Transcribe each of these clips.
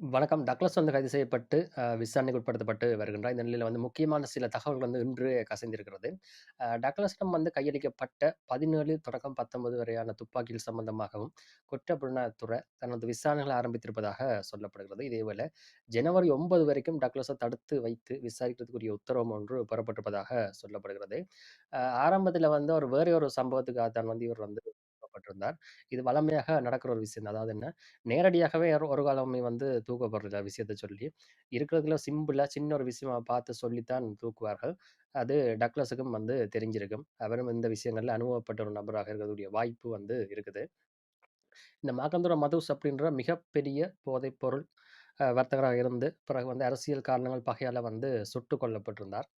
வணக்கம். டக்ளஸ் வந்து கைது செய்யப்பட்டு, விசாரணைக்கு உட்படுத்தப்பட்டு வருகின்றார். இந்த நிலையில் வந்து முக்கியமான சில தகவல்கள் வந்து இன்று கசிந்திருக்கிறது. அ டக்ளஸிடம் வந்து கையளிக்கப்பட்ட 17 தொடக்கம் 19 வரையான துப்பாக்கிகள் சம்பந்தமாகவும், குற்றப்புலனாய்வுத்துறை தனது விசாரணைகளை ஆரம்பித்திருப்பதாக சொல்லப்படுகிறது. இதேவேளை ஜனவரி ஒன்பது வரைக்கும் டக்ளஸை தடுத்து வைத்து விசாரிக்கிறதுக்குரிய உத்தரவு ஒன்று பெறப்பட்டிருப்பதாக சொல்லப்படுகிறது. ஆரம்பத்தில் வந்து அவர் வேற ஒரு சம்பவத்துக்காக தான் வந்து இவர் வந்து இருந்தார் இது வழமையாக நடக்கிற ஒரு விஷயம் தான். அதாவது என்ன, நேரடியாகவே ஒரு ஒரு வந்து தூக்கப்படுற விஷயத்த சொல்லி. இருக்கிறதுல சிம்பிளா சின்ன ஒரு விஷயமா பார்த்து சொல்லித்தான் தூக்குவார்கள். அது டக்ளஸுக்கும் வந்து தெரிஞ்சிருக்கும். அவரும் இந்த விஷயங்கள்ல அனுபவப்பட்ட ஒரு நபராக இருக்கக்கூடிய வாய்ப்பு வந்து இருக்குது. இந்த மாகந்துர மதுஸ் அப்படின்ற மிகப்பெரிய போதைப்பொருள் பொருள் வர்த்தகராக இருந்து, பிறகு வந்து அரசியல் காரணங்கள் பகையால வந்து சுட்டுக் கொல்லப்பட்டிருந்தார்.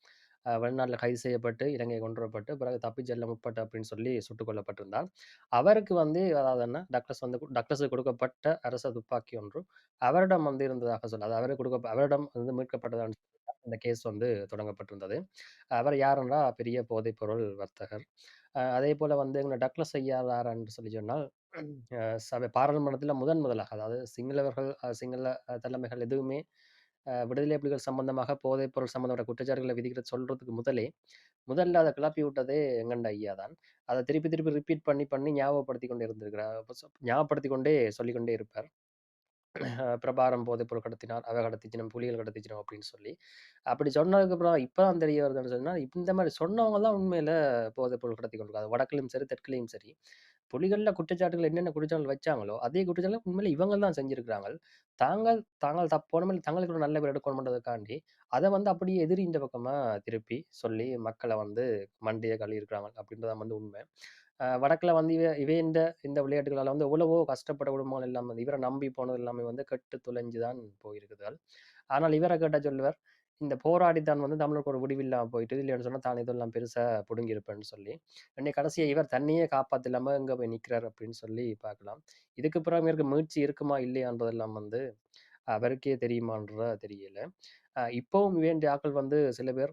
வெளிநாட்டில் கைது செய்யப்பட்டு, இலங்கை கொண்டு வரப்பட்டு, பிறகு தப்பி செல்ல முற்பட்டு அப்படின்னு சொல்லி சுட்டுக் கொல்லப்பட்டிருந்தார். அவருக்கு வந்து அதாவது என்ன, டாக்டர்ஸ் வந்து டாக்டர்ஸுக்கு கொடுக்கப்பட்ட அரச துப்பாக்கி ஒன்று அவரிடம் வந்து இருந்ததாக சொல்ல அது அவருக்கு கொடுக்க அவரிடம் வந்து மீட்கப்பட்டதான்னு இந்த கேஸ் வந்து தொடங்கப்பட்டிருந்தது. அவர் யாருன்னா, பெரிய போதைப்பொருள் வர்த்தகர். அதே போல் வந்து எங்க டக்ளஸ் ஐயா என்று சொல்லி சொன்னால், சபை பாராளுமன்றத்தில் முதன் முதலாக அதாவது சிங்களவர்கள் சிங்கள தலைமைகள் எதுவுமே விடுதலை புலிகள் சம்பந்தமாக போதைப்பொருள் சம்பந்தப்பட்ட குற்றச்சாட்டுகளை விதிக்கிற சொல்றதுக்கு முதலே, முதல்ல அதை கிளப்பி விட்டதே எங்கண்ட ஐயா தான். அதை திருப்பி திருப்பி ரிப்பீட் பண்ணி பண்ணி ஞாபகப்படுத்தி கொண்டே இருந்திருக்கிறார். ஞாபகப்படுத்தி கொண்டே சொல்லிக்கொண்டே இருப்பார். பிரபாரம் பிரபாரம் போதைப்பொருள் கடத்தினார், அவ கடத்திச்சினம், புலிகள் கடத்திச்சினம் அப்படின்னு சொல்லி. அப்படி சொன்னதுக்கப்புறம் இப்போ தான் தெரிய வருதுன்னு சொன்னால் இந்த மாதிரி சொன்னவங்க தான் உண்மையில போதைப்பொருள் கடத்திக் கொண்டிருக்காங்க. வடக்குலையும் சரி, தெற்குலையும் சரி. புலிகளில் குற்றச்சாட்டுகள் என்னென்ன குற்றச்சாட்டுகள் வச்சாங்களோ, அதே குற்றச்சாட்டுகள் உண்மையில இவங்க தான் செஞ்சிருக்கிறாங்க. தாங்கள் தாங்கள் தப்போனமே தங்களுக்கு ஒரு நல்ல பேர் எடுக்கணும்ன்றதுக்காண்டி, அதை வந்து அப்படியே எதிரி இந்த பக்கமா திருப்பி சொல்லி மக்களை வந்து மண்டியை கழுவி இருக்கிறாங்க தான் வந்து உண்மை. வடக்கில் வடக்குல வந்து இவ இவே இந்த இந்த விளையாட்டுகளால வந்து எவ்வளவோ கஷ்டப்பட்ட குடும்பங்கள் எல்லாம் வந்து இவரை நம்பி போனது எல்லாமே வந்து கெட்டு தொலைஞ்சு தான் போயிருக்குதுகள். ஆனால் இவரை கேட்டால் சொல்லுவார், இந்த போராடி தான் வந்து தமிழருக்கு ஒரு விடிவில்லாம போயிட்டு, இல்லைன்னு சொன்னா தான் இதெல்லாம் பெருசா பிடுங்கியிருப்பேன்னு சொல்லி. என்னை கடைசியை இவர் தன்னையே காப்பாத்தில்லாம இங்கே போய் நிக்கிறார் அப்படின்னு சொல்லி பார்க்கலாம். இதுக்கு பிறகு இவருக்கு மீட்சி இருக்குமா இல்லையான்றதெல்லாம் வந்து அவருக்கே தெரியுமான்றதா தெரியல. இப்போவும் வேண்டிய ஆட்கள் வந்து சில பேர்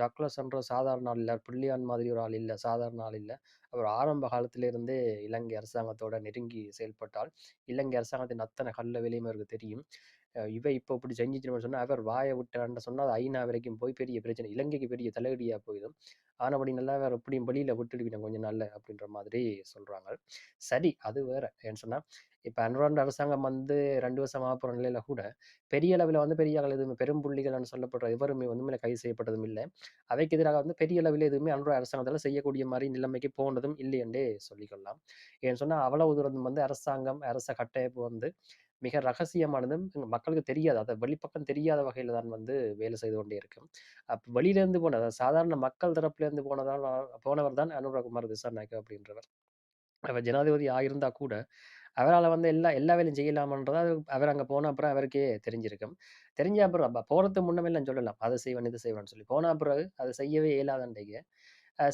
டக்ளஸ் என்ற சாதாரண ஆள் இல்லை பிள்ளையான் மாதிரி ஒரு ஆள் இல்லை சாதாரண ஆள் இல்லை அவர் ஆரம்ப காலத்திலிருந்தே இலங்கை அரசாங்கத்தோட நெருங்கி செயல்பட்டால், இலங்கை அரசாங்கத்தின் அத்தனை கல்ல விலையும் அவருக்கு தெரியும். அ இவ இப்படி செஞ்சிச்சுன்னு சொன்னால் அவர் வாயை விட்டார்ன்னு சொன்னால் அது ஐநா வரைக்கும் போய் பெரிய பிரச்சனை. இலங்கைக்கு பெரிய தலையடியாக போயிடும். ஆனபடி நல்லா வேறு எப்படியும் வழியில் விட்டுடுவினம் கொஞ்சம் நல்ல அப்படின்ற மாதிரி சொல்கிறாங்க சரி, அது வேற. ஏன்னு சொன்னால் இப்போ அன்றாட அரசாங்கம் வந்து ரெண்டு வருஷம் ஆப்புற நிலையில கூட, பெரிய அளவில் வந்து பெரிய அளவில் பெரும்புள்ளி பெரும் சொல்லப்படுற எவருமே வந்து மேலே கைது செய்யப்பட்டதும் இல்லை அவைக்கு எதிராக வந்து பெரிய அளவில் எதுவுமே அன்றைய அரசாங்கத்தால செய்யக்கூடிய மாதிரி நிலைமைக்கு போனதும் இல்லை என்றே சொல்லிக்கொள்ளலாம். ஏன்னு சொன்னா, அவ்வளவு தூரம் வந்து அரசாங்கம், அரச கட்டமைப்பு வந்து மிக ரகசியமானதும் மக்களுக்கு தெரியாது. அதை வெளிப்பக்கம் தெரியாத வகையில தான் வந்து வேலை செய்து கொண்டே இருக்கும். அப்போ வெளியிலேருந்து போனது சாதாரண மக்கள் தரப்புலேருந்து போனதால் போனவர் தான் அனுரகுமார் திசாநாயக்க அப்படின்றவர். அவர் ஜனாதிபதி ஆகியிருந்தா கூட, அவரால வந்து எல்லா எல்லா வேலையும் செய்யலாமன்றத அவர் அங்க போன அப்புறம் அவருக்கே தெரிஞ்சிருக்கும். தெரிஞ்ச அப்புறம் அப்ப போறதுக்கு நான் சொல்லலாம். அதை செய்வேன், இதை செய்வேன்னு சொல்லி. போன பிறகு அதை செய்யவே இயலாதண்டைக்கு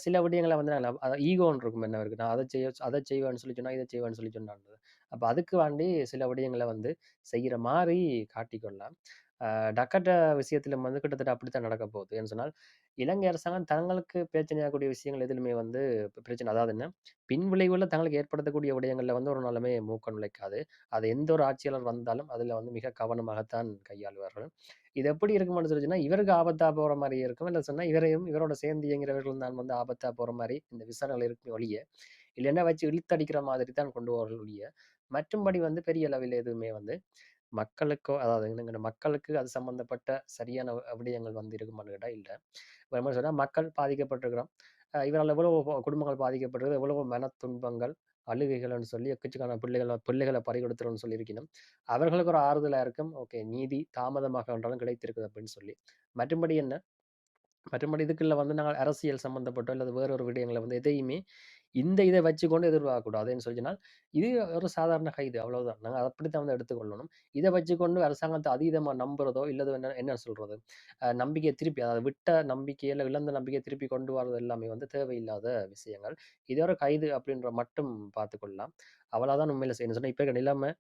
சில விடயங்களை வந்து நான் அ ஈகோன்னு இருக்கும் என்ன நான் அதை செய்ய அத செய்வேன்னு சொல்லி சொன்னா, இதை செய்வேன்னு சொல்லி சொன்னான்றது. அப்போ அதுக்கு வேண்டி சில விடயங்களை வந்து செய்யற மாதிரி காட்டிக்கொள்ளலாம். டக்கட்ட விஷயத்தில் வந்து கிட்டத்தட்ட அப்படித்தான் நடக்க போகுது. ஏன்னு சொன்னால், இலங்கை அரசாங்கம் தங்களுக்கு பிரச்சனையாகக்கூடிய விஷயங்கள் எதிலுமே வந்து பிரச்சனை அதாவது என்ன, பின் விளைவுகளில் தங்களுக்கு ஏற்படுத்தக்கூடிய விடயங்களில் வந்து ஒரு நாளுமே மூக்கம் நுழைக்காது. அது எந்த ஒரு ஆட்சியாளர் வந்தாலும் அதுல வந்து மிக கவனமாகத்தான் கையாளுவார்கள். இது எப்படி இருக்கும்னு சொல்லிச்சுன்னா, இவருக்கு ஆபத்தாக போற மாதிரி இருக்கும். இல்லை சொன்னால் இவரையும் இவரோட சேர்ந்து இயங்குறவர்களும் தான் வந்து ஆபத்தாக போற மாதிரி இந்த விசாரணைகள் இருக்கும் ஒழிய, இல்லைன்னா வச்சு இழுத்தடிக்கிற மாதிரி தான் கொண்டு போவார்கள் ஒழிய, மற்றும்படி வந்து பெரிய அளவில் எதுவுமே வந்து மக்களுக்கோ அதாவது என்னங்க மக்களுக்கு அது சம்மந்தப்பட்ட சரியான விடயங்கள் வந்து இருக்குமான்னு கேட்டால் இல்லை இப்ப மக்கள் பாதிக்கப்பட்டிருக்கிறோம். இவரால் இதனால குடும்பங்கள் பாதிக்கப்படுறது எவ்வளவோ மன துன்பங்கள், அழுகைகள்னு சொல்லி எக்கச்சக்கான பிள்ளைகளை பிள்ளைகளை பறிகொடுத்துறோம்னு சொல்லியிருக்கணும். அவர்களுக்கு ஒரு ஆறுதலாக இருக்கும். ஓகே நீதி தாமதமாக என்றாலும் கிடைத்திருக்குது அப்படின்னு சொல்லி. மற்றும்படி என்ன மற்றபடி இதுக்குள்ள வந்து நாங்கள் அரசியல் சம்மந்தப்பட்டோ, அல்லது வேற ஒரு விடயங்களை வந்து எதையுமே இந்த இதை வச்சுக்கொண்டு எதிர்பார்க்கக்கூடாது. சொல்லினால் இது ஒரு சாதாரண கைது அவ்வளவுதான். நாங்கள் அப்படித்தான் வந்து எடுத்துக்கொள்ளணும். இதை வச்சுக்கொண்டு அரசாங்கத்தை அதீதமாக நம்புறதோ, இல்லது என்ன என்ன சொல்றது? நம்பிக்கையை திருப்பி அதாவது விட்ட நம்பிக்கையில் இழந்த நம்பிக்கையை திருப்பி கொண்டு வர்றது எல்லாமே வந்து தேவையில்லாத விஷயங்கள். இதோட ஒரு கைது அப்படின்ற மட்டும் பார்த்துக்கொள்ளலாம். அவ்வளோதான் உண்மையில் செய்யணும். சொன்னால் இப்போ இருக்க நிலைமை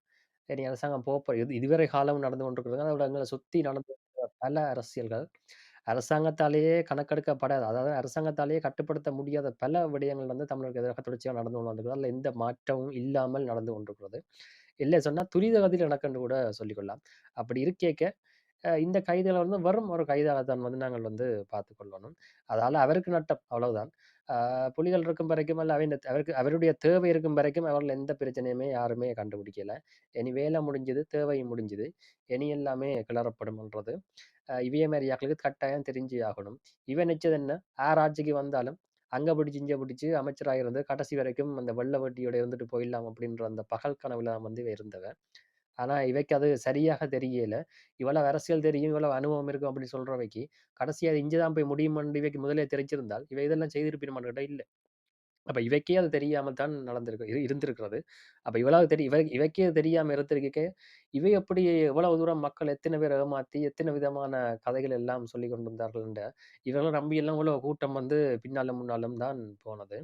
இனி அரசாங்கம் போக இது இதுவரை காலம் நடந்து கொண்டிருக்கிறது. அதோட எங்களை சுற்றி நடந்து பல அரசியல்கள் அரசாங்கத்தாலேயே கணக்கெடுக்கப்படாது அதாவது அரசாங்கத்தாலேயே கட்டுப்படுத்த முடியாத பல விடயங்கள் வந்து தமிழருக்கு எதிராக தொடர்ச்சியாக நடந்து கொண்டு வந்திருக்கிறது அதில் எந்த மாற்றமும் இல்லாமல் நடந்து கொண்டிருக்கிறது. இல்லை சொன்னால் துரித கதியில நடக்குன்னு கூட சொல்லிக்கொள்ளலாம். அப்படி இருக்கேக்க, இந்த கைதுகள வந்து வெறும் ஒரு கைதாகத்தான் வந்து நாங்கள் வந்து பார்த்துக்கொள்ளணும் கொள்ளணும். அவருக்கு நட்டம் அவ்வளவுதான். புலிகள் இருக்கும் வரைக்கும் அல்ல அவிந்த அவருக்கு அவருடைய தேவை இருக்கும் வரைக்கும் அவர்கள் எந்த பிரச்சனையுமே யாருமே கண்டுபிடிக்கல. இனி வேலை முடிஞ்சது, தேவையும் முடிஞ்சது. இனி எல்லாமே கிளறப்படும்ன்றது. அ மாதிரி ஆக்களுக்கு கட்டாயம் தெரிஞ்சு ஆகணும். இவன் நிச்சது என்ன? ஆர் ஆட்சிக்கு வந்தாலும், அங்கே பிடிச்சி இங்கே பிடிச்சு அமைச்சராக இருந்து கடைசி வரைக்கும் அந்த வெள்ள வட்டியோட இருந்துட்டு போயிடலாம் அப்படின்ற அந்த பகல் கனவுல வந்து இருந்தவன். ஆனா இவைக்கு அது சரியாக தெரியல. இவ்வளவு அரசியல் தெரியும், இவ்வளவு அனுபவம் இருக்கும் அப்படின்னு சொல்றவைக்கு, கடைசியாக அது இங்க தான் போய் முடியும்ன்னு இவைக்கு முதலே தெரிஞ்சிருந்தால், இவ இதெல்லாம் செய்திருப்பினுமான்னு இல்லை அப்போ இவைக்கே அது தெரியாமல் தான் நடந்திருக்கு இரு இருந்திருக்கிறது. அப்போ இவ்வளவு தெரியும் இவ இவைக்கே அது தெரியாம இருந்திருக்கே, இவை எப்படி எவ்வளவு தூரம் மக்கள் எத்தனை பேர் ஏமாற்றி எத்தனை விதமான கதைகள் எல்லாம் சொல்லிக் கொண்டிருந்தார்கள் என்ற இவர்களை நம்பி எல்லாம் கூட்டம் வந்து பின்னாலும், முன்னாலும் தான் போனது.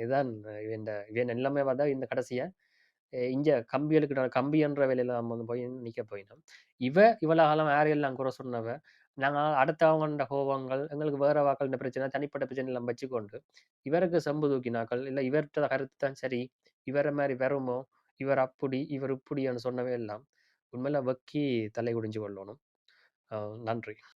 இதுதான் இவன் இவன் எல்லாமே பார்த்தா இந்த கடைசியை இங்கே கம்பிகளுக்கு கம்பி என்ற வேலையில நம்ம வந்து போய் நிற்க போயினோம். இவ இவ்வளோ காலம் யாரையெல்லாம் குறை சொன்னவ, நாங்க அடுத்தவங்கள்ட கோபங்கள் எங்களுக்கு வேற வாக்கள்ட பிரச்சனை, தனிப்பட்ட பிரச்சனை எல்லாம் வச்சுக்கொண்டு, இவருக்கு செம்பு தூக்கினாக்கள், இல்லை இவர்கிட்ட கருத்து தான் சரி, இவரை மாதிரி வருமோ, இவர் அப்படி, இவர் இப்படின்னு சொன்னவே எல்லாம் உண்மையில வக்கி தலை குடிஞ்சு கொள்ளணும். நன்றி.